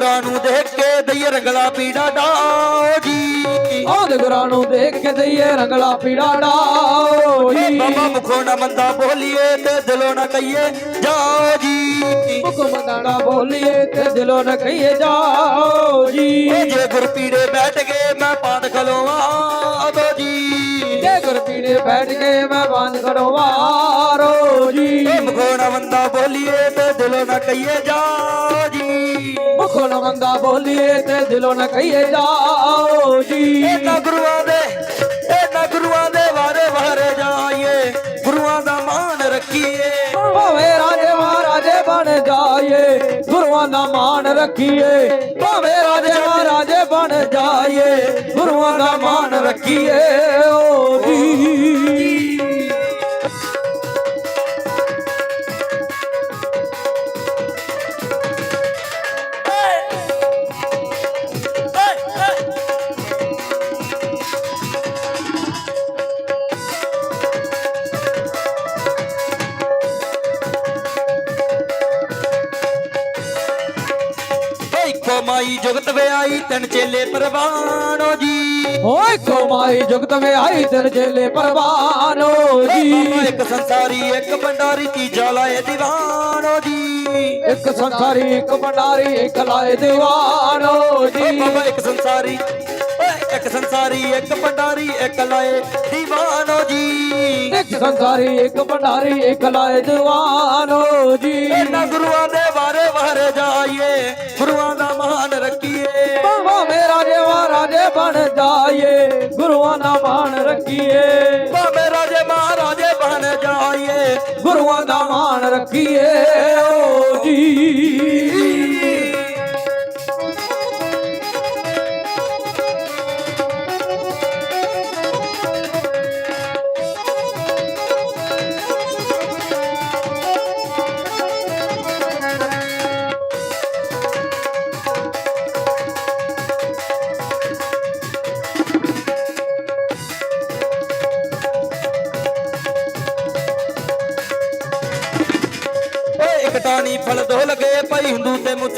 ਗੁਰਾਂ ਨੂੰ ਦੇਖ ਕੇ ਦਈਏ ਰੰਗਲਾ ਪੀੜਾ ਡਾਓ ਜੀ। ਆਦ ਗੁਰਾਂ ਨੂੰ ਦੇਖ ਕੇ ਦਈਏ ਰੰਗਲਾ ਪੀੜਾ ਡਾਓ ਜੀ। ਬਾਬਾ ਮੁਖੋਂ ਨਾ ਮੰਦਾ ਬੋਲੀਏ ਤੇ ਦਿਲੋਂ ਨਾ ਕਹੀਏ ਜਾਓ ਜੀ। ਹੁਕਮ ਨਾ ਬੋਲੀਏ ਤੇ ਦਿਲੋਂ ਨਾ ਕਹੀਏ ਜਾਓ ਜੀ। ਜੇ ਗੁਰ ਪੀੜੇ ਬੈਠ ਗਏ ਮੈਂ ਪਾਤ ਖਲੋਵਾਂ ਜੇ ਪੀੜੇ ਬੈਠ ਕੇ ਮੈਂ ਬੰਦ ਕਰਵਾਰੋ ਜੀ ਏ ਮੁਖੋਂ ਨਾ ਮੰਦਾ ਬੋਲੀਏ ਤੇ ਦਿਲੋਂ ਨਾ ਕਹੀਏ ਜਾਓ ਜੀ। ਮੁਖੋਂ ਨਾ ਬੰਦਾ ਬੋਲੀਏ ਤੇ ਦਿਲੋਂ ਨਾ ਕਹੀਏ ਜਾਓ ਜੀ। ਇਹਨਾਂ ਗੁਰੂਆਂ ਦੇ ਇਹਨਾਂ ਗੁਰੂਆਂ ਦੇ ਵਾਰੇ ਵਾਰੇ ਜਾਈਏ। ਗੁਰੂਆਂ ਦਾ ਮਾਣ ਰੱਖੀਏ। ਭਾਵੇਂ ਰਾਜੇ ਮਹਾਰਾਜੇ ਬਣ ਜਾਈਏ ਗੁਰੂਆਂ ਦਾ ਮਾਣ ਰੱਖੀਏ। ਭਾਵੇਂ ਰਾਜੇ ਮਹਾਰਾਜੇ ਬਣ ਜਾਈਏ ਗੁਰੂਆਂ ਦਾ ਮਾਣ ਰੱਖੀਏ। ਓਏ ਕੋਮਾਈ ਜੁਗਤ ਮੇ ਆਈ ਤੇਰੇ ਚੇਲੇ ਪਰਵਾਨੋ ਏ ਜੀ। ਬਾਬਾ ਇੱਕ ਸੰਸਾਰੀ ਇੱਕ ਭੰਡਾਰੀ ਤੀਜਾ ਲਾਏ ਦੀਵਾਨੋ ਜੀ। ਇੱਕ ਸੰਸਾਰੀ ਇੱਕ ਭੰਡਾਰੀ ਇੱਕ ਲਾਏ ਦੀਵਾਨੋ ਜੀ। ਬਾਬਾ ਇੱਕ ਸੰਸਾਰੀ ਇੱਕ ਸੰਸਾਰੀ ਇੱਕ ਭੰਡਾਰੀ ਇੱਕ ਲਾਏ ਦੀਵਾਨੋ ਜੀ। ਇੱਕ ਸੰਸਾਰੀ ਇੱਕ ਭੰਡਾਰੀ ਇੱਕ ਲਾਏ ਦੀਵਾਨੋ ਜੀ। ਇਹਨਾਂ ਗੁਰੂਆਂ ਦੇ ਰੱਖੀਏ। ਭਾਵੇਂ ਰਾਜੇ ਮਹਾਰਾਜੇ ਬਣ ਜਾਈਏ ਗੁਰੂਆਂ ਦਾ ਮਾਣ ਰੱਖੀਏ। ਓ ਜੀ।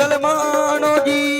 ਹਿੰਦੂ ਤੇ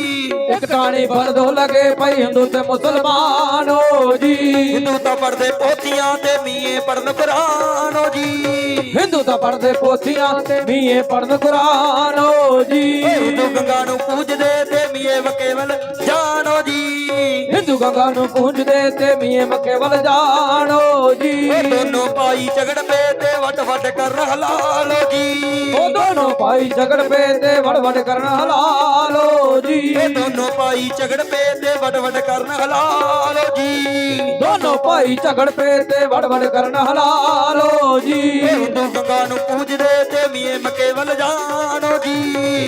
ਟਾਣੀ ਫਰਦੋ ਲਗੇ ਪਈ ਹਿੰਦੂ ਤੇ ਮੁਸਲਮਾਨੋ ਜੀ। ਹਿੰਦੂ ਤਾਂ ਪੜਦੇ ਪੋਥੀਆਂ ਤੇ ਮੀਏ ਪੜਨ ਕੁਰਾਨੋ ਜੀ। ਹਿੰਦੂ ਤਾਂ ਪੜਦੇ ਪੋਥੀਆਂ ਤੇ ਮੀਏ ਪੜਨ ਕੁਰਾਨੋ ਜੀ। ਹਿੰਦੂ ਗੰਗਾ ਨੂੰ ਪੂਜਦੇ ਤੇ ਮੀਏ ਵਕੇਵਲ ਜਾਣੋ ਜੀ। ਹਿੰਦੂ ਗੰਗਾ ਨੂੰ ਪੂਜਦੇ ਤੇ ਮੀਏ ਮੱਕੇ ਵੱਲ ਜਾਣੋ ਜੀ। ਦੋਨੋਂ ਭਾਈ ਝਗੜ ਪੇ ਤੇ ਵੱਟ ਵੱਟ ਕਰ ਹਲਾਲੋ ਜੀ। ਉਹ ਦੋਨੋਂ ਭਾਈ ਝਗੜ ਪੇ ਤੇ ਵੜ ਵੜ ਕਰਨ ਹਲਾਲੋ ਜੀ। ਇਹ ਦੋਨੋਂ ਭਾਈ ਝਗੜ ਪੇ ਤੇ ਵੱਟ ਵੱਟ ਕਰਨ ਹਲਾਲੋ ਜੀ। ਦੋਨੋਂ ਭਾਈ ਝਗੜ ਪੇ ਤੇ ਵੜ ਵੜ ਕਰਨ ਹਲਾਲੋ ਜੀ। ਹਿੰਦੂ ਗੰਗਾ ਨੂੰ ਪੂਜਦੇ ਤੇ ਮੀਏ ਮੱਕੇ ਵੱਲ ਜਾਣੋ ਜੀ।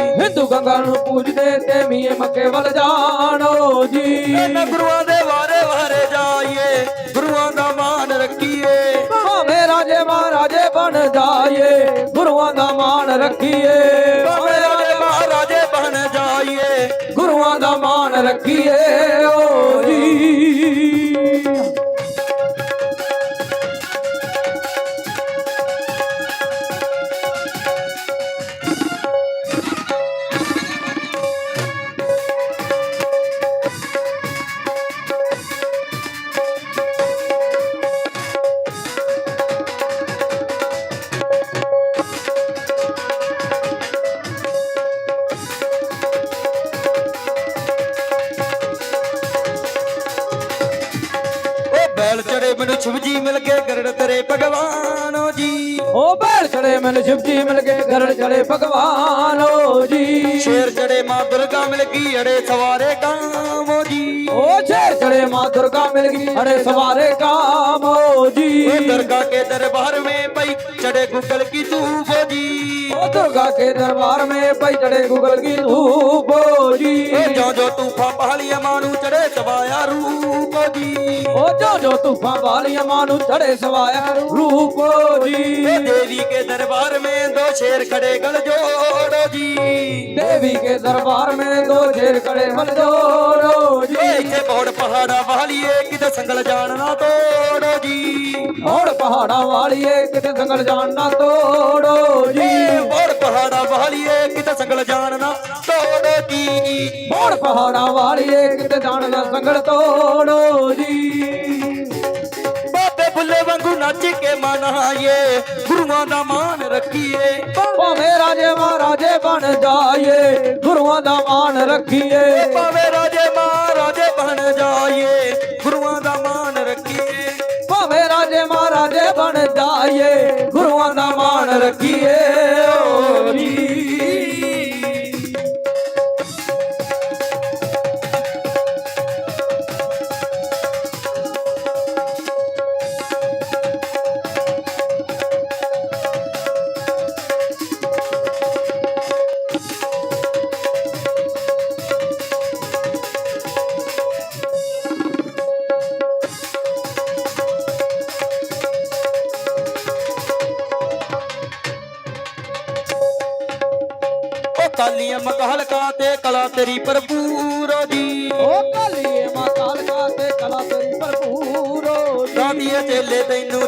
ਹਿੰਦੂ ਗੰਗਾ ਨੂੰ ਪੂਜਦੇ ਤੇ ਮੀਏ ਮੱਕੇ ਵੱਲ ਜਾਣੋ ਜੀ। ਇਹਨਾਂ ਗੁਰੂਆਂ ਦੇ ਵਾਰੇ ਵਾਰੇ ਜਾਈਏ ਗੁਰੂਆਂ ਦਾ ਮਾਣ ਰੱਖੀਏ। ਭਾਵੇਂ ਰਾਜੇ ਮਹਾਰਾਜੇ ਬਣ ਜਾਈਏ ਗੁਰੂਆਂ ਦਾ ਮਾਣ ਰੱਖੀਏ। ਦਾ ਮਾਣ ਰੱਖੀਏ ਓ ਜੀ। ਭਗਵਾਨੋ ਜੀ। ਸ਼ੇਰ ਜੜੇ ਮਾਂ ਦੁਰਗਾ ਮਿਲ ਗਈ ਅੜੇ ਸਵਾਰੇ ਕਾਮੋ ਜੀ। हमें माँ दुर्गा मिल गई अरे सवारे काम हो जी दुर्गा के दरबार में भाई चढ़े गूगल की धूप हो जी दुर्गा के दरबार में भाई चढ़े गूगल की धूप हो जी जो जो तूफा पहाड़िया मानू चढ़े सवाया रूप जी ओ जो जो तूफा वालिया मानू चढ़े सवाया रूपो जी देवी के दरबार में दो शेर खड़े गल जोड़ो जी देवी के दरबार में दो शेर खड़े गल जोड़ो जी इसे बहुत पहाड़ ਪਹਾੜਾ ਵਾਲੀਏ ਕਿਤੇ ਸੰਗਲ ਜਾਣਨਾ ਤੋੜੋ ਜੀ। ਹੋਰ ਪਹਾੜਾਂ ਵਾਲੀਏ ਕਿਤੇ ਸੰਗਲ ਜਾਣ ਨਾ ਤੋੜੋ ਜੀ। ਬੋੜ ਪਹਾੜਾ ਵਾਲੀਏ ਕਿਤੇ ਸੰਗਲ ਜਾਣਨਾ ਤੋੜੋ ਜੀ। ਹੁਣ ਪਹਾੜਾਂ ਵਾਲੀਏ ਕਿਤੇ ਜਾਣ ਨਾ ਸੰਗਲ ਤੋੜੋ ਜੀ। ਬਾਬੇ ਬੁੱਲੇ ਵਾਂਗੂ ਨੱਚ ਕੇ ਮਨਾਈਏ ਗੁਰੂਆਂ ਦਾ ਮਾਨ ਰੱਖੀਏ। ਭਾਵੇਂ ਰਾਜੇ ਮਹਾਰਾਜੇ ਬਣ ਜਾਈਏ ਗੁਰੂਆਂ ਦਾ ਮਾਣ ਰੱਖੀਏ।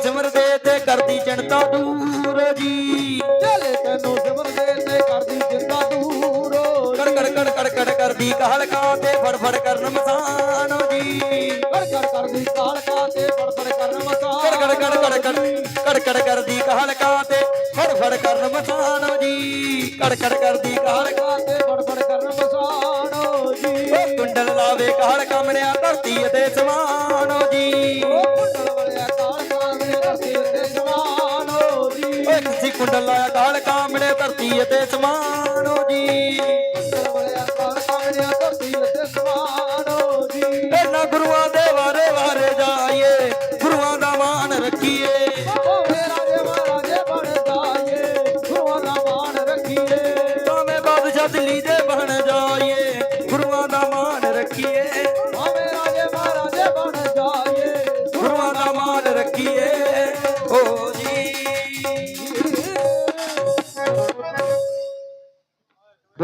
ਸਿਮਰਦੇ ਤੇ ਕਰਦੀ ਚਿੰਤਾ ਦੂਰ ਜੀ ਚਲੇ ਤੈਨੂੰ ਸਿਮਰ ਦੇ ਤੇ ਕਰਦੀ ਜਿੰਦਾ ਦੂਰ ਕੜ ਕੜ ਕੜ ਕੜ ਕੜ ਕਰਦੀ ਕਹਲਕਾ ਤੇ ਫੜ ਫੜ ਕਰਨ ਮਸਾਨ ਜੀ ਕੜ ਕੜ ਕਰਦੀ ਕਾਲਕਾ ਤੇ ਫੜ ਫੜ ਕਰਨ ਮਸਾ ਕੜ ਕੜ ਕੜ ਕੜ ਕੜ ਕੜ ਕਰਦੀ ਕਹਲਕਾ ਤੇ ਫੜ ਫੜ ਕਰਨ ਮਸਾਨ ਜੀ ਕੜ ਕੜ ਕਰਦੀ ਕਹਲਕਾ ਤੇ ਫੜ ਫੜ ਕਰਨ ਮਸਾਣੋ ਜੀ ਉਹ ਕੁੰਡਲ ਲਾਵੇ ਕਹਲ ਕਮੜਿਆ ਧਰਤੀ ਅਤੇ ਸਮਾਨੋ ਜੀ ਓ ਕੁੰਡਲ ਕੁੰਡਲ ਲਾਇਆ ਕਾਲ ਕਾਮੜੇ ਧਰਤੀ ਅਤੇ ਸਮਾਨੋ ਜੀ।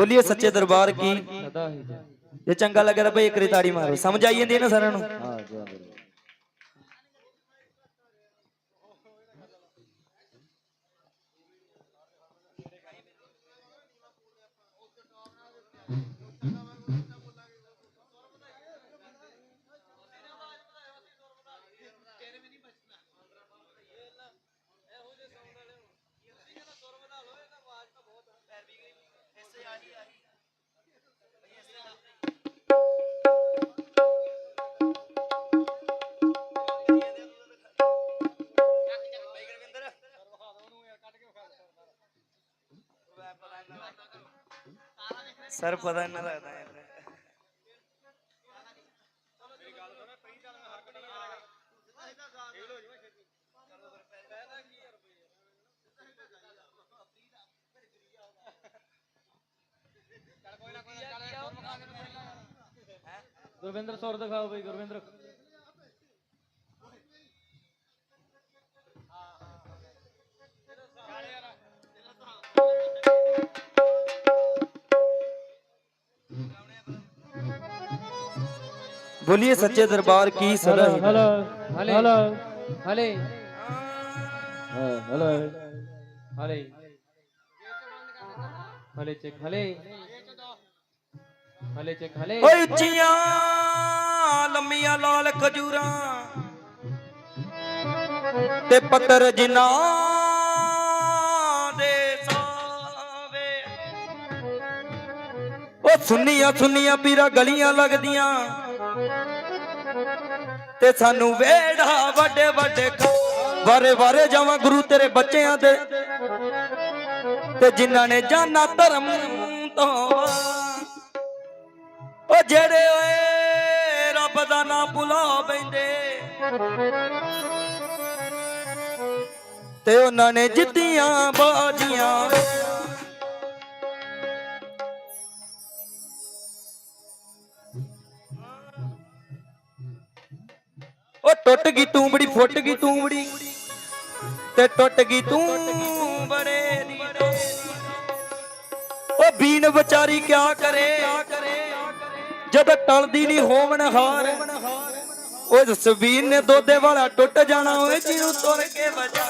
ਬੋਲੀਏ ਸੱਚੇ ਦਰਬਾਰ ਕੀ? ਸਦਾ ਹੀ ਜੈ। ਜੇ ਚੰਗਾ ਲੱਗਿਆ ਤਾਂ ਭਈ ਇੱਕ ਰੀ ਤਾੜੀ ਮਾਰੋ। ਸਮਝ ਆਈ ਜਾਂਦੀ ਹੈ ਨਾ ਸਾਰਿਆਂ ਨੂੰ? ਸਰ ਪਤਾ ਨਹੀਂ ਲੱਗਦਾ ਯਾਰ ਗੁਰਵਿੰਦਰ ਸੌਰ ਦਿਖਾਓ ਬਈ ਗੁਰਵਿੰਦਰ। ਬੋਲੀਏ ਸੱਚੇ ਦਰਬਾਰ ਕੀ ਸਦਾ ਹੀ। ਹਲੇ ਹਲੇ ਹਲੇ ਹਲੇ। ਹਲੇ। ਚੈੱਕ ਹਲੇ। ਹਲੇ ਚੈੱਕ ਹਲੇ। ਓਏ ਉੱਚੀਆਂ ਲੰਮੀਆਂ ਲਾਲ ਖਜੂਰਾਂ ਤੇ ਪੱਤਰ ਸਾਵੇ ਉਹ ਸੁੰਨੀਆਂ ਸੁੰਨੀਆਂ ਪੀਰਾ ਗਲੀਆਂ ਲੱਗਦੀਆਂ। ਤੇ ਸਾਨੂੰ ਵੇੜਾ ਵੱਡੇ ਵੱਡੇ ਵਾਰੇ ਵਾਰੇ ਜਾਵਾਂ ਗੁਰੂ ਤੇਰੇ ਬੱਚਿਆਂ ਦੇ। ਤੇ ਜਿਨ੍ਹਾਂ ਨੇ ਜਾਨਾ ਧਰਮ ਤੋਂ ਉਹ ਜਿਹੜੇ ਓਏ ਰੱਬ ਦਾ ਨਾਮ ਭੁਲਾ ਬੈਂਦੇ। ਤੇ ਉਹਨਾਂ ਨੇ ਜਿੱਤੀਆਂ ਬਾਜੀਆਂ ਉਹ ਟੁੱਟ ਗਈ ਤੂੰਬੜੀ, ਫੁੱਟ ਗਈ ਤੂੰਬੜੀ। ਤੇ ਟੁੱਟ ਗਈ ਤੂੰ ਦੀ ਉਹ ਬੀਨ ਵਿਚਾਰੀ ਕਿਆ ਕਰੇ? ਜਦ ਟਲਦੀ ਨਹੀਂ ਹੋਵਣ ਹਾਰ। ਓਏ ਜਸਵੀਰ ਨੇ ਦੋਦੇ ਵਾਲਾ ਟੁੱਟ ਜਾਣਾ ਓਏ ਜਿਹਨੂੰ ਤੁਰ ਕੇ ਵਜਾ।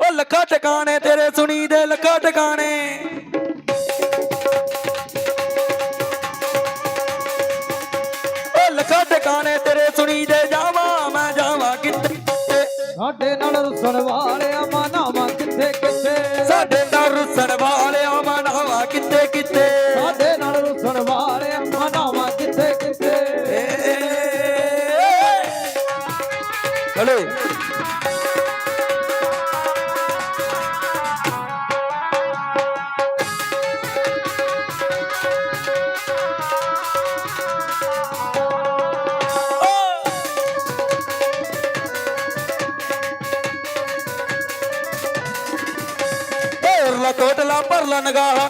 ਉਹ ਲੱਖਾਂ ਟਿਕਾਣੇ ਤੇਰੇ ਸੁਣੀ ਦੇ, ਲੱਖਾਂ ਟਿਕਾਣੇ। ਸਾਡੇ ਕੋਟਲਾ ਭਰ ਲਾ ਨਗਾਹ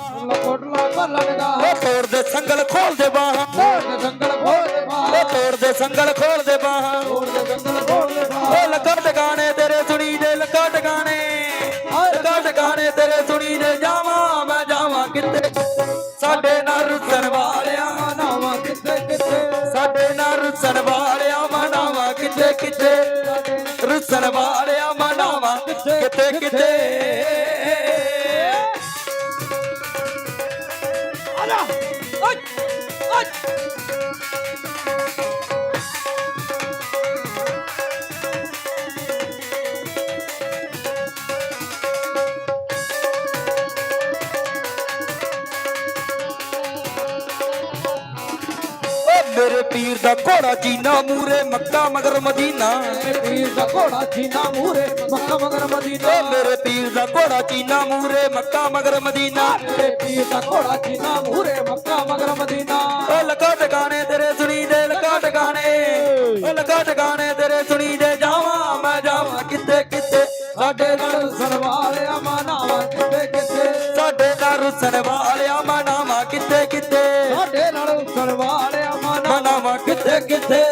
ਭੱਲਾ ਨਗਾਹ। ਉਹ ਤੋੜ ਦੇ ਸੰਗਲ ਖੋਲ ਦੇ ਬਾਹਾਂ। ਤੋੜ ਦੇ ਜੰਗਲ ਖੋਲ ਦੇ ਬਾਹਰ ਉਹ ਤੋੜ ਦੇ ਸੰਗਲ ਖੋਲ ਦੇ ਬਾਹਾਂ। ਤੋੜ ਦੇ ਜੰਗਲ ਖੋਲ ਦੇ ਬਾਹਰ ਉਹ ਲੱਗਾ ਟਿਕਾਣੇ ਤੇਰੇ ਸੁਣੀ ਦੇ ਲੱਗਾ ਟਿਕਾਣੇ। ਲੱਗਾ ਟਿਕਾਣੇ ਤੇਰੇ ਸੁਣੀ ਦੇ। ਜਾਵਾਂ ਮੈਂ ਜਾਵਾਂ ਕਿੱਥੇ? ਸਾਡੇ ਨਾਲ ਰੁੱਸਣ ਵਾਲਿਆ ਮਨਾਵਾ ਕਿੱਥੇ ਕਿੱਥੇ? ਸਾਡੇ ਨਾਲ ਰੁੱਸਣ ਵਾਲਿਆ ਮਨਾਵਾ ਕਿੱਥੇ ਕਿੱਥੇ? ਰੁੱਸਣ ਵਾਲਿਆ ਮਨਾਵਾ ਕਿੱਥੇ ਕਿੱਥੇ? ਮੇਰੇ ਪੀਰ ਦਾ ਘੋੜਾ ਚੀਨਾ ਮੂਰੇ ਮੱਕਾ ਮਗਰ ਮਦੀਨਾ। ਮੇਰੇ ਪੀਰ ਦਾ ਘੋੜਾ ਚੀਨਾ ਮੂਰੇ ਮੱਕਾ ਮਗਰ ਮਦੀਨਾ। ਮੇਰੇ ਪੀਰ ਦਾ ਘੋੜਾ ਚੀਨਾ ਮੂਰੇ ਮੱਕਾ ਮਗਰ ਮਦੀਨਾ। ਮੇਰੇ ਪੀਰ ਦਾ ਘੋੜਾ ਚੀਨਾ ਮੂਰੇ ਮਗਰ ਮਦੀਨਾ ਓ ਲਗਾ ਟਿਕਾਣੇ ਤੇਰੇ ਸੁਣੀ ਦੇ ਲਗਾ ਟਿਕਾਣੇ। ਓ ਲਗਾ ਟਿਕਾਣੇ ਤੇਰੇ ਸੁਣੀ ਦੇ। ਜਾਵਾਂ ਮੈਂ, ਜਾਵਾਂ ਕਿੱਥੇ ਕਿੱਥੇ? ਸਾਡੇ ਨਾਲ ਸਰਵਾਲਿਆ ਮਨਾਵਾ ਕਿੱਥੇ ਕਿੱਥੇ? ਸਾਡੇ ਨਾਲ ਰੁੱਸਣ ਵਾਲਿਆ ਮਨਾਵਾ ਕਿੱਥੇ ਕਿੱਥੇ? ਸਾਡੇ ਨਾਲ ਸਰਵਾਲਿਆ ਵਾਲਿਆ ਮਨਾਵਾ ਕਿੱਥੇ ਕਿੱਥੇ?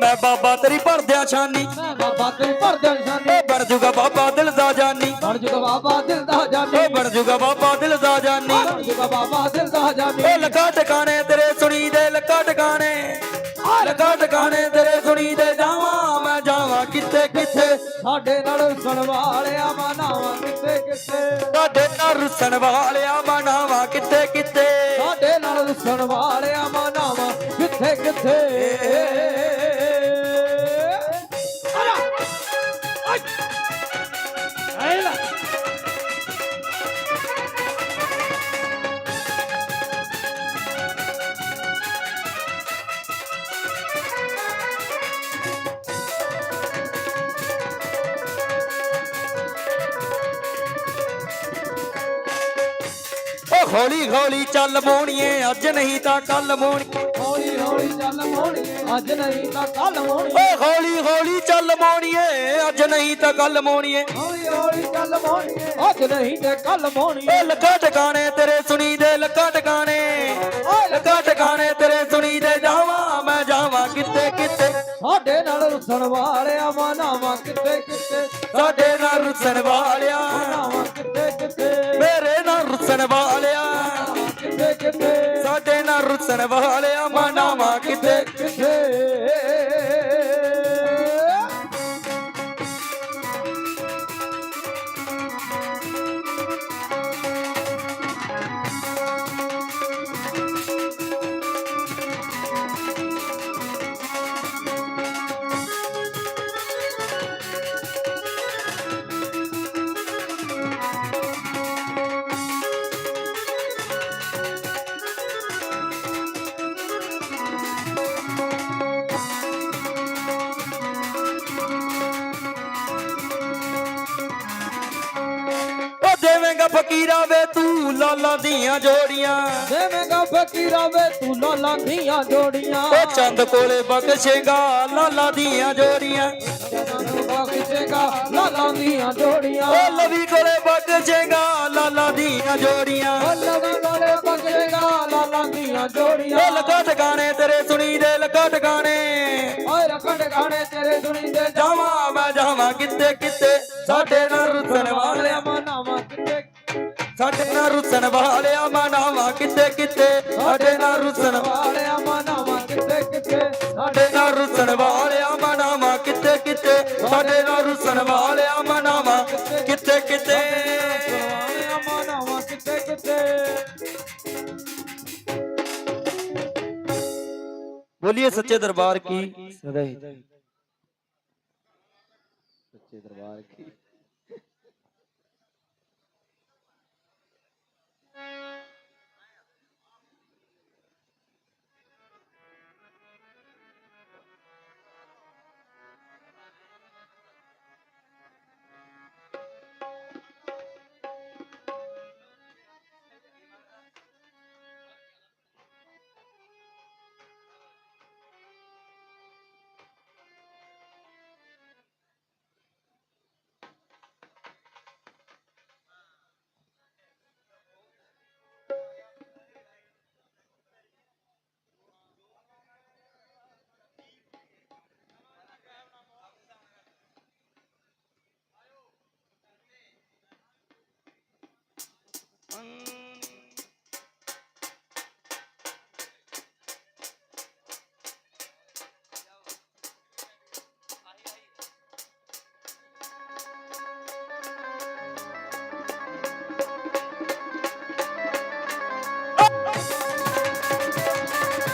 ਮੈਂ ਬਾਬਾ ਤੇਰੀ ਭਰਦਿਆਂ ਛਾਨੀ। ਮੈਂ ਬਾਬਾ ਤੇ ਭਰਦਿਆਂ ਜਾਨੀ ਓ ਬਣ ਜੂਗਾ ਬਾਬਾ ਦਿਲ ਦਾ ਜਾਨੀ। ਬਣ ਜੂਗਾ ਬਾਬਾ ਦਿਲ ਦਾ ਜਾਨੀ। ਓ ਬਣ ਜੂਗਾ ਬਾਬਾ ਦਿਲ ਦਾ ਜਾਨੀ। ਬਣ ਜੂਗਾ ਬਾਬਾ ਦਿਲ ਦਾ ਜਾਨੀ। ਓ ਲੱਗਾ ਟਿਕਾਣੇ ਤੇਰੇ ਸੁਣੀ ਦੇ ਲੱਗਾ ਟਿਕਾਣੇ। ਲੱਗਾ ਟਿਕਾਣੇ ਤੇਰੇ ਸੁਣੀ ਦੇ ਜਾਵਾਂ ਮੈਂ ਜਾਵਾਂ ਕਿੱਥੇ ਕਿੱਥੇ? ਸਾਡੇ ਨਾਲ ਸਰਵਾਲਿਆ ਮਨਾਵਾ ਕਿੱਥੇ ਕਿੱਥੇ? ਸਾਡੇ ਨਾਲ ਰੁੱਸਣ ਵਾਲਿਆ ਮਨਾਵਾ ਕਿੱਥੇ ਕਿੱਥੇ? ਸਾਡੇ ਨਾਲ ਰੁੱਸਣ ਵਾਲਿਆ ਮਨਾਵਾ ਕਿੱਥੇ ਕਿੱਥੇ? ਹੌਲੀ ਹੌਲੀ ਚੱਲ ਮੋਣੀਏ ਅੱਜ ਨਹੀਂ ਤਾਂ ਕੱਲ ਮੋਣੀ ਹੌਲੀ ਹੌਲੀ ਚੱਲ ਮੋਣੀਏ ਅੱਜ ਨਹੀਂ ਤਾਂ ਕੱਲ ਮੋਣੀਏ ਓ ਹੌਲੀ ਹੌਲੀ ਚੱਲ ਮੋਣੀਏ ਅੱਜ ਨਹੀਂ ਤਾਂ ਕੱਲ ਮੋਣੀਏ ਹੌਲੀ ਹੌਲੀ ਚੱਲ ਮੋਣੀਏ ਅੱਜ ਨਹੀਂ ਤੇ ਕੱਲ ਮੋਣੀਏ ਓ ਟਿਕਾਣੇ ਤੇਰੇ ਸੁਣੀ ਦੇ ਲੱਗਾ ਟਿਕਾਣੇ। ਓ ਲੱਗਾ ਟਿਕਾਣੇ ਤੇਰੇ ਸੁਣੀ ਦੇ ਜਾਵਾਂ ਮੈਂ ਜਾਵਾਂ ਕਿੱਥੇ ਕਿੱਥੇ। ਸਾਡੇ ਨਾਲ ਰੁੱਸਣ ਵਾਲਿਆ ਮਨਾਵਾ ਕਿੱਥੇ ਕਿੱਥੇ। ਸਾਡੇ ਨਾਲ ਰੁੱਸਣ ਵਾਲਿਆ। ਮਨਾਵਾ ਕਿੱਥੇ ਕਿੱਥੇ। ਰੁੱਸਣ ਵਾਲਿਆ। ਕਿੱਥੇ ਕਿੱਥੇ ਸਾਡੇ ਨਾਲ ਰੁੱਸਣ ਵਾਲਿਆ ਮਨਾਵਾ ਕਿਤੇ ਕਿੱਥੇ? ਦੇਵੇਂਗਾ ਫਕੀਰਾ ਵੇ ਤੂੰ ਲਾਲਾਂ ਦੀਆਂ ਜੋੜੀਆਂ। ਦੇਵੇਂਗਾ ਫਕੀਰਾ ਵੇ ਤੂੰ ਲਾਲਾਂ ਦੀਆਂ ਜੋੜੀਆਂ। ਉਹ ਚੰਦ ਕੋਲੇ ਬਖਸ਼ੇਗਾ ਲਾਲਾਂ ਦੀਆਂ ਜੋੜੀਆਂ। ਬਖਸ਼ੇਗਾ ਲਾਲਾਂ ਦੀਆਂ ਜੋੜੀਆਂ। ਉਹ ਲਵੀ ਕੋਲੇ ਬਖਸ਼ੇਗਾ ਲਾਲਾਂ ਦੀਆਂ ਜੋੜੀਆਂ। ਅੱਲਾਹ ਨਾਲੇ ਬਖਸ਼ੇਗਾ ਲਾਲਾਂ ਦੀਆਂ ਜੋੜੀਆਂ। ਉਹ ਲਗਾ ਟਿਕਾਣੇ ਤੇਰੇ ਸੁਣੀ ਦੇ ਲਗਾ ਟਿਕਾਣੇ ਓਏ ਤੇਰੇ ਸੁਣੀ ਦੇ ਜਾਵਾਂ ਮੈਂ ਜਾਵਾਂ ਕਿੱਥੇ ਕਿੱਥੇ। ਸਾਡੇ ਨਾਲ ਰੁੱਸਣ ਵਾਲਿਆ ਸਾਡੇ ਨਾਲ ਰੁੱਸਣ ਵਾਲਿਆ ਮਨਾਵਾ ਕਿਤੇ ਕਿਤੇ ਸਾਡੇ ਨਾਲ ਰੁੱਸਣ ਵਾਲਿਆ ਮਨਾਵਾ ਕਿਤੇ ਕਿਤੇ ਸਾਡੇ ਨਾਲ ਰੁੱਸਣ ਵਾਲਿਆ ਮਨਾਵਾ ਕਿਤੇ ਕਿਤੇ ਸਾਡੇ ਨਾਲ ਰੁੱਸਣ ਵਾਲਿਆ ਮਨਾਵਾ ਕਿਤੇ ਕਿਤੇ ਵਾਲਿਆ ਮਨਾਵਾ ਕਿਤੇ ਕਿਤੇ ਬੋਲੀਏ ਸੱਚੇ ਦਰਬਾਰ ਕੀ? ਸਦਾਈ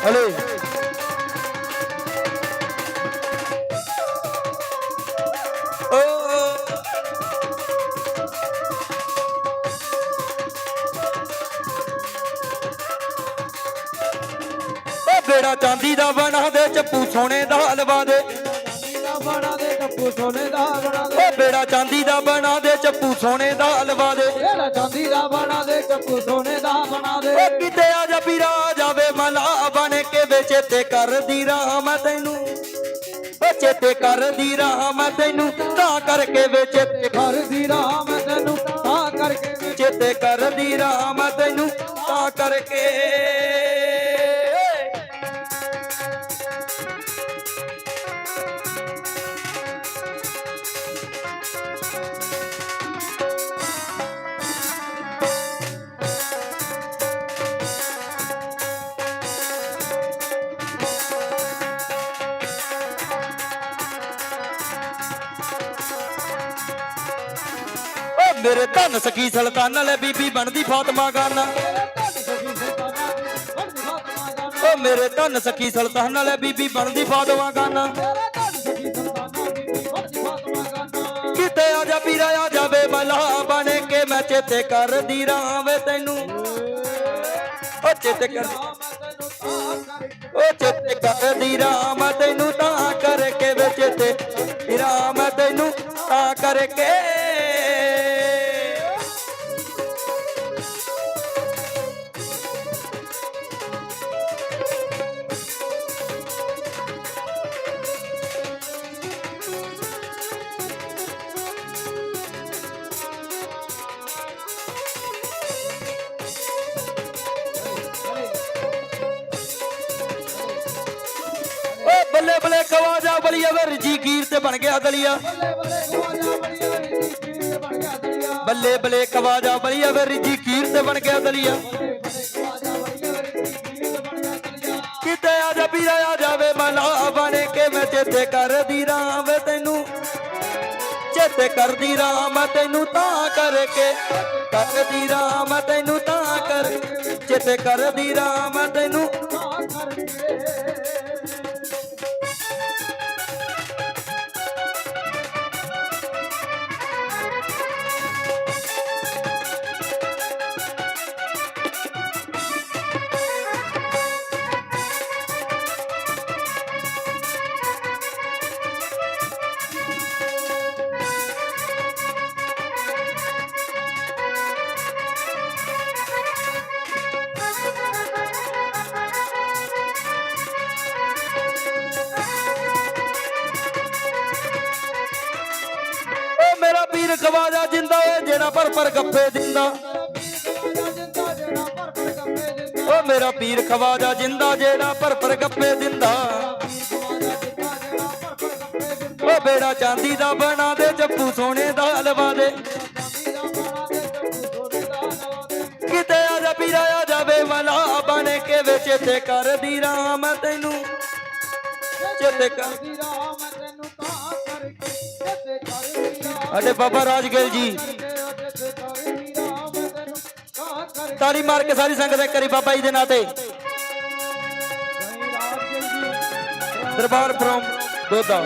ਹਲੇ ਚਾਂਦੀ ਦਾ ਬਣਾ ਦੇ ਚੱਪੂ ਸੋਨੇ ਦਾ ਹਲਵਾ ਦੇ। ਬਣਾ ਦੇ ਟੱਪੂ ਸੋਨੇ ਦਾ ਬਣਾ ਦੇ ਓ ਬੇੜਾ ਚਾਂਦੀ ਦਾ ਬਣਾ ਦੇ ਚੱਪੂ ਸੋਨੇ ਦਾ ਹਲਵਾ ਦੇ। ਇਹਦਾ ਚਾਂਦੀ ਦਾ ਬਣਾ ਦੇ ਟੱਪੂ ਸੋਨੇ ਦਾ ਬਣਾ ਦੇ ਓ ਕਿਤੇ ਆ ਜਾ ਵੀਰਾ ਜਾਵੇ ਮਲਾ ਬਣ ਕੇ ਵੇ, ਚੇਤੇ ਕਰਦੀ ਰਾਹ ਮੈਂ ਤੈਨੂੰ। ਓ ਚੇਤੇ ਕਰਦੀ ਰਾਹ ਮੈਂ ਤੈਨੂੰ, ਤਾਂ ਕਰਕੇ ਵੇ ਚੇਤੇ ਕਰਦੀ ਦੀ ਮੈਂ ਤੈਨੂੰ ਤਾਂ ਕਰਕੇ ਵੇ ਚੇਤੇ ਕਰਦੀ ਰਾਹ ਮੈਂ ਤੈਨੂੰ, ਤਾਂ ਕਰਕੇ। ਮੇਰੇ ਧਨ ਸਕੀ ਸੁਲਤਾਨ ਲੈ ਬੀਬੀ ਬਣਦੀ ਫਾਤਮਾ ਗਾਨਾ। ਓ ਮੇਰੇ ਧਨ ਸਕੀ ਸੁਲਤਾਨ ਲੈ ਬੀਬੀ ਬਣਦੀ ਫਾਤਮਾ ਗਾਨਾ। ਕਿਤੇ ਆ ਜਾ ਵੀਰਾ ਆ ਜਾਵੇ ਮਲਾ ਬਣ ਕੇ ਮੈਂ ਚੇਤੇ ਕਰਦੀ ਰਾਹ ਤੈਨੂੰ। ਓ ਚੇਤੇ ਕਰ, ਓ ਚੇਤੇ ਕਰਦੀ ਰਾਮ ਤੈਨੂੰ ਤਾਂ ਕਰਕੇ ਵੇ ਚੇਤੇ। ਰਾਮ ਤੈਨੂੰ ਤਾਂ ਕਰਕੇ। ਬੱਲੇ ਬੱਲੇ ਖਵਾਜਾ ਬਲੀਆ ਵੇ ਰਜੀ ਕੀਰ ਤੇ ਬਣ ਗਿਆ ਦਲੀਆ। ਬੱਲੇ ਬੱਲੇ ਖਵਾਜਾ ਬਲੀਆ ਵੇ ਰਜੀ ਕੀਰ ਤੇ ਬਣ ਗਿਆ ਦਲੀਆ। ਕਿਤੇ ਆ ਜਾ ਵੀਰਾ ਆ ਜਾਵੇ ਮਨਾ ਬਣ ਕੇ ਮੈਂ ਚੇਤੇ ਕਰਦੀ ਰਾਮ ਤੈਨੂੰ। ਚੇਤੇ ਕਰਦੀ ਰਾਮ ਤੈਨੂੰ ਤਾਂ ਕਰਕੇ। ਕਰਦੀ ਰਾਮ ਤੈਨੂੰ ਤਾਂ ਕਰ ਚੇਤੇ ਕਰਦੀ ਰਾਮ ਤੈਨੂੰ। ਪਰ ਗੱਫੇ ਦਿੰਦਾ ਓ ਮੇਰਾ ਪੀਰ ਖਵਾਜਾ ਜਿੰਦਾ ਜਿਹੜਾ ਪਰ ਪਰ ਗੱਫੇ ਦਿੰਦਾ। ਓ ਬੇੜਾ ਚਾਂਦੀ ਦਾ ਬਣਾ ਦੇ ਜੱਪੂ ਸੋਨੇ ਦਾ ਹਲਵਾ ਦੇ। ਕਿਤੇ ਆ ਜਾ ਪੀਰਾ ਆ ਜਾਵੇ ਮਲਾ ਬਣ ਕੇ ਵਿੱਚ ਤੇ ਕਰਦੀ ਰਾਮ ਤੈਨੂੰ। ਚੇਤੇ ਕਰ। ਦੀ ਰਾਮ ਤੈਨੂੰ ਤਾਂ ਕਰਕੇ ਚੇਤੇ ਕਰਦੀ ਰਾਮ ਬਾਬਾ ਰਾਜਗਿਲ ਜੀ ਤਾੜੀ ਮਾਰ ਕੇ ਸਾਰੀ ਸੰਗਤ ਇੱਕ ਕਰੀ ਬਾਬਾ ਜੀ ਦੇ ਨਾਂ ਤੇ। ਦਰਬਾਰ ਫਰੋਮ ਦੋਦਾ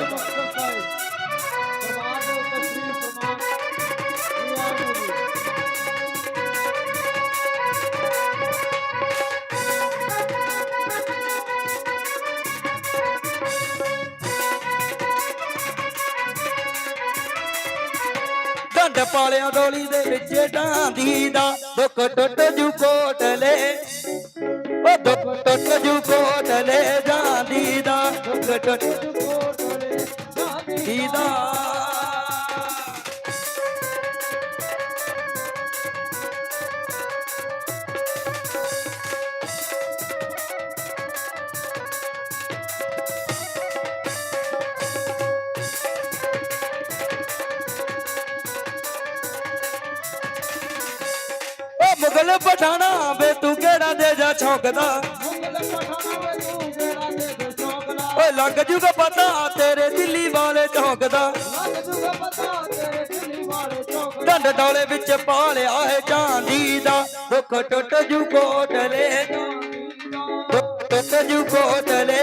ਦਰਬਾਰ ਦੇ ਉੱਤੇ ਦੇ ਵਿੱਚ ਢਾਂਦੀ ਦਾ ਦੁੱਖ ਟੁੱਟ ਜੂ ਕੋਟਲੇ। ਉਹ ਦੁੱਖ ਟੁੱਟ ਜੂ ਕੋਟਲੇ ਜਾਂਦੀ ਦਾ। ਦੁੱਖ ਟੁੱਟ ਜੂ ਕੋਟਲੇ ਜਾਂਦੀ ਦਾ। ਮੁਗਲ ਪਠਾਣਾ ਵੇ ਤੂੰ ਕਿਹੜਾ ਦੇ ਜਾ ਛੌਂਕਦਾ ਮੁਗਲ ਪਠਾਣਾ ਵੇ ਤੂੰ ਜਿਹੜਾ ਦੇ ਦੇ ਚੌਕਲਾ ਓਏ ਲੱਗ ਜੂਗਾ ਪਤਾ ਤੇਰੇ ਦਿੱਲੀ ਵਾਲੇ ਝੌਂਕਦਾ ਲੱਗ ਜੂਗਾ ਪਤਾ ਤੇਰੇ ਦਿੱਲੀ ਵਾਲੇ ਚੌਕਲਾ ਡੰਡ ਡੋਲੇ ਵਿੱਚ ਪਾਲਿਆ ਹੈ ਚਾਂਦੀ ਦਾ। ਦੁੱਖ ਟੁੱਟ ਜੂ ਕੋਟਲੇ ਦੁੱਖ ਟੁੱਟ ਜੂ ਕੋਟਲੇ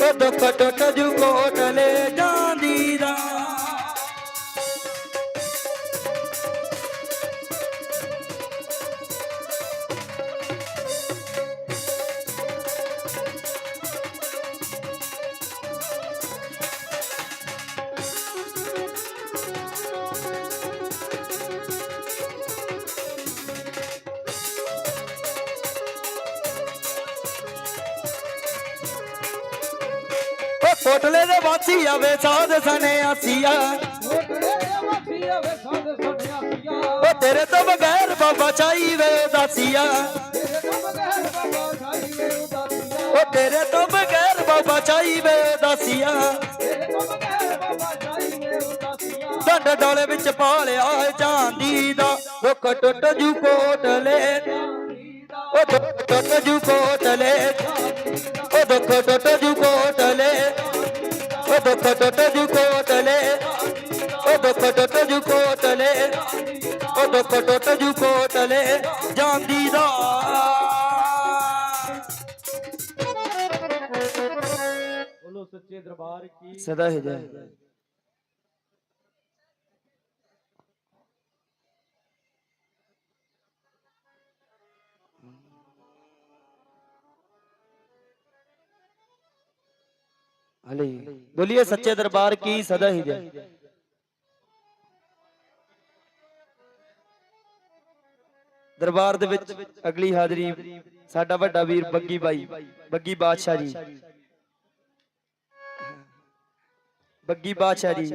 ਉਹ ਦੁੱਖ ਟੁੱਟ ਜੂ ਕੋਟਲੇ ਕੋਟਲੇ ਦੇ ਵਾਸੀ ਆਵੇ ਸਾਧ ਸਨੇ ਆਸੀਆ। ਕੋਟਲੇ ਦੇ ਵਾਸੀਆ ਵੇ ਸੰਦ ਸੁਣਿਆਸੀਆ ਉਹ ਤੇਰੇ ਤੋਂ ਬਗੈਰ ਬਾਬਾ ਚਾਈ ਵੇ ਉਦਾਸੀਆ। ਤੇਰੇ ਤੋਂ ਬਗੈਰ ਬਾਬਾ ਸਾਈ ਵੇ ਉਦਾਸੀਆ। ਉਹ ਤੇਰੇ ਤੋਂ ਬਗੈਰ ਬਾਬਾ ਚਾਈ ਵੇ ਉਦਾਸੀਆ। ਤੇਰੇ ਤੋਂ ਬਗੈਰ ਬਾਬਾ ਸਾਈ ਵੇ ਉਦਾਸੀਆ। ਡੰਡ ਡੋਲੇ ਵਿੱਚ ਪਾਲਿਆ ਹੈ ਚਾਂਦੀ ਦਾ। ਦੁੱਖ ਟੁੱਟ ਜੂ ਕੋਟਲੇ ਉਹ ਦੁੱਖ ਟੁੱਟ ਜੂ ਕੋਟਲੇ ਉਹ ਦੁੱਖ ਟੁੱਟ ਜੂ ਕੋਟਲੇ ਉਹ ਦੁੱਖ ਟੁੱਟ ਜੂ ਕੋਟਲੇ ਉਹ ਦੁੱਖ ਟੁੱਟ ਜੂ ਕੋਟਲੇ ਉਹ ਦੁੱਖ ਟੁੱਟ ਜੂ ਕੋਟਲੇ ਜਾਂਦੀ ਦਾ ਬੋਲੋ ਸੱਚੇ ਦਰਬਾਰ ਕੀ ਸਦਾ ਹੀ ਜੈ ਹਲੇ। ਬੋਲੀਏ ਸੱਚੇ ਦਰਬਾਰ ਕੀ ਸਦਾ ਹੀ ਜੈ। ਦਰਬਾਰ ਦੇ ਵਿੱਚ ਅਗਲੀ ਹਾਜ਼ਰੀ ਸਾਡਾ ਵੱਡਾ ਵੀਰ ਬੱਗੀ ਬਾਈ ਬੱਗੀ ਬਾਦਸ਼ਾਹ ਜੀ। ਬੱਗੀ ਬਾਦਸ਼ਾਹ ਜੀ।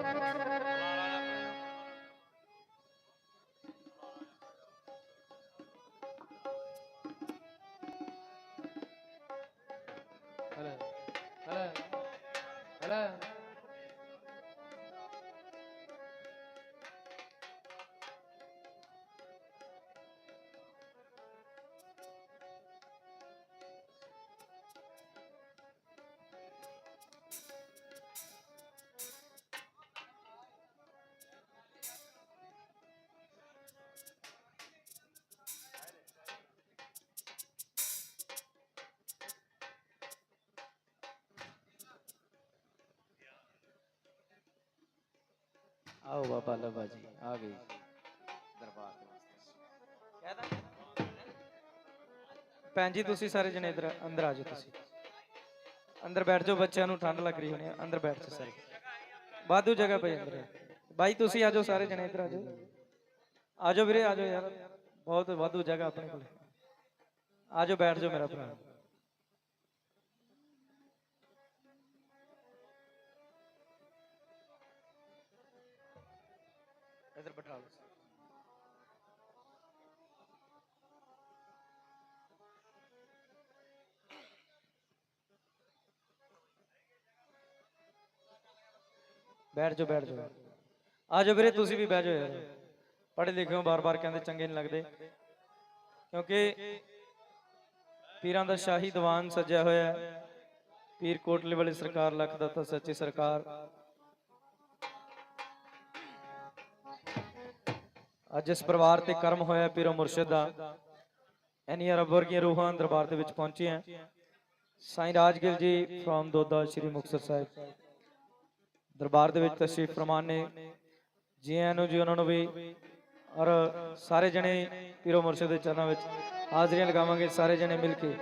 ਆਓ ਬਾਬਾ ਲੱਭਾ ਜੀ, ਆ ਗਈ ਦਰਬਾਰ ਦੇ ਵਾਸਤੇ। ਭੈਣ ਜੀ, ਤੁਸੀਂ ਸਾਰੇ ਜਣੇ ਇੱਧਰ ਅੰਦਰ ਆ ਜਾਓ ਤੁਸੀਂ। ਅੰਦਰ ਬੈਠ ਜਾਓ, ਬੱਚਿਆਂ ਨੂੰ ਠੰਡ ਲੱਗ ਰਹੀ ਹੋਣੀ ਹੈ ਅੰਦਰ ਬੈਠ ਜਾਓ ਸਾਰੇ। ਵਾਧੂ ਜਗ੍ਹਾ ਪਈ ਅੰਦਰ ਬਾਈ, ਤੁਸੀਂ ਆ ਜਾਓ, ਸਾਰੇ ਜਣੇ ਇੱਧਰ ਆ ਜਾਓ ਵੀਰੇ, ਆ ਜਾਓ ਯਾਰ। ਬਹੁਤ ਵਾਧੂ ਜਗ੍ਹਾ ਆਪਣੇ ਕੋਲ। ਆ ਜਾਓ, ਬੈਠ ਜਾਓ ਮੇਰਾ ਭਰਾ। ਬੈਠ ਜਾਓ ਬੈਠ ਜਾਓ। ਆ ਜਾਓ ਵੀਰੇ, ਤੁਸੀਂ ਵੀ ਬਹਿ ਜਾਓ ਯਾਰ। ਪੜ੍ਹੇ ਲਿਖੇ ਹੋ, ਬਾਰ-ਬਾਰ ਕਹਿੰਦੇ ਚੰਗੇ ਨਹੀਂ ਲੱਗਦੇ। ਕਿਉਂਕਿ ਪੀਰਾਂ ਦਾ ਸ਼ਾਹੀ ਦੀਵਾਨ ਸਜਿਆ ਹੋਇਆ ਹੈ। ਪੀਰ ਕੋਟਲੇ ਵਾਲੀ ਸਰਕਾਰ, ਲੱਖ ਦਾਤਾ ਸੱਚੀ ਸਰਕਾਰ। ਅੱਜ ਇਸ ਪਰਿਵਾਰ ਤੇ ਕਰਮ ਹੋਇਆ ਪੀਰੋ ਮੁਰਸ਼ਿਦ ਦਾ। ਐਨੀਆਂ ਰੱਬ ਵਰਗੀਆਂ ਰੂਹਾਂ ਦਰਬਾਰ ਦੇ ਵਿੱਚ ਪਹੁੰਚੀਆਂ। ਸਾਈਂ ਰਾਜਗਿਲ ਜੀ ਫ্রম ਦੋਦਾ ਸ਼੍ਰੀ ਮੁਕਤਸਰ ਸਾਹਿਬ। ਦਰਬਾਰ ਦੇ ਵਿੱਚ ਤਸ਼ਰੀਫ ਫਰਮਾਨ ਨੇ। ਜੀਆਂ ਨੂੰ ਜੀ ਉਹਨਾਂ ਨੂੰ ਵੀ ਔਰ ਸਾਰੇ ਜਣੇ ਪੀਰੋ ਮੁਰਸ਼ਿਦ ਦੇ ਚਰਨਾਂ ਵਿੱਚ ਹਾਜ਼ਰੀਆਂ ਲਗਾਵਾਂਗੇ, ਸਾਰੇ ਜਣੇ ਮਿਲ ਕੇ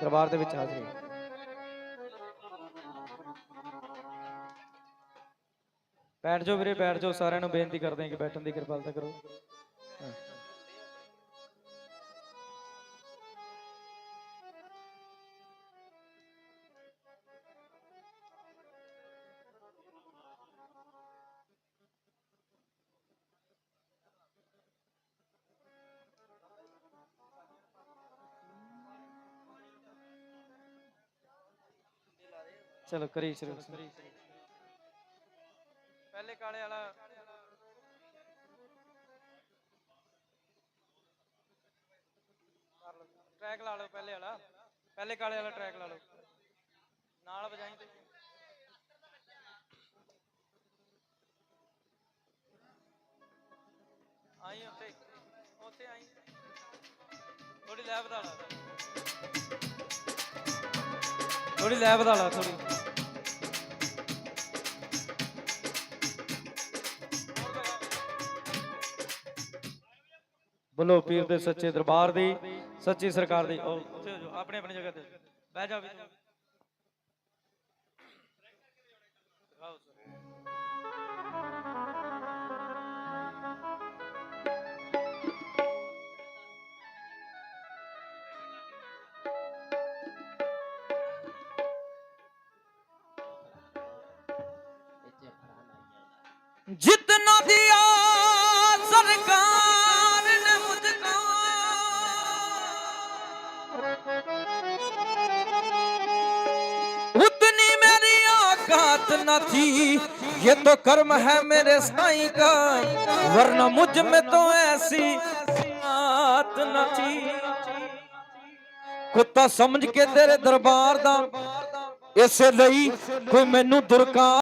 ਦਰਬਾਰ ਦੇ ਵਿੱਚ ਹਾਜ਼ਰੀ। ਬੈਠ ਜਾਓ ਵੀਰੇ, ਬੈਠ ਜਾਓ, ਸਾਰਿਆਂ ਨੂੰ ਬੇਨਤੀ ਕਰਦੇ ਹਾਂ ਕਿ ਬੈਠਣ ਦੀ ਕਿਰਪਾਲਤਾ ਕਰੋ। ਚਲੋ ਕਰੀ ਸ਼ੁਰੂ। ਪਹਿਲੇ ਕਾਲੇ ਵਾਲਾ। ਟਰੈਕ ਲਾ ਲਓ ਪਹਿਲੇ ਵਾਲਾ। ਪਹਿਲੇ ਕਾਲੇ ਵਾਲਾ ਟਰੈਕ ਲਾ ਲਓ। ਨਾਲ ਵਜਾਈ ਤੇ। ਆਈ ਉੱਥੇ। ਉੱਥੇ ਆਈ। ਥੋੜੀ ਲੈ ਵਧਾ ਲਾ। ਥੋੜੀ ਲੈ ਵਧਾ ਲਾ ਥੋੜੀ ਬੋਲੋ ਪੀਰ ਦੇ ਸੱਚੇ ਦਰਬਾਰ ਦੀ ਸੱਚੀ ਸਰਕਾਰ ਦੀ। ਉੱਥੇ ਹੋ ਜਾਓ ਆਪਣੀ ਆਪਣੀ ਜਗ੍ਹਾ ਤੇ। ਬਹਿ ਜਾਓ ਵੀ ਦਿਖਾਓ न थी ये तो कर्म है मेरे साईं का वरना मुझ में तो ऐसी बात न थी ਕੁੱਤਾ ਸਮਝ ਕੇ ਤੇਰੇ ਦਰਬਾਰ ਦਾ ਇਸੇ ਲਈ ਕੋਈ ਮੈਨੂੰ ਦੁਰਕਾ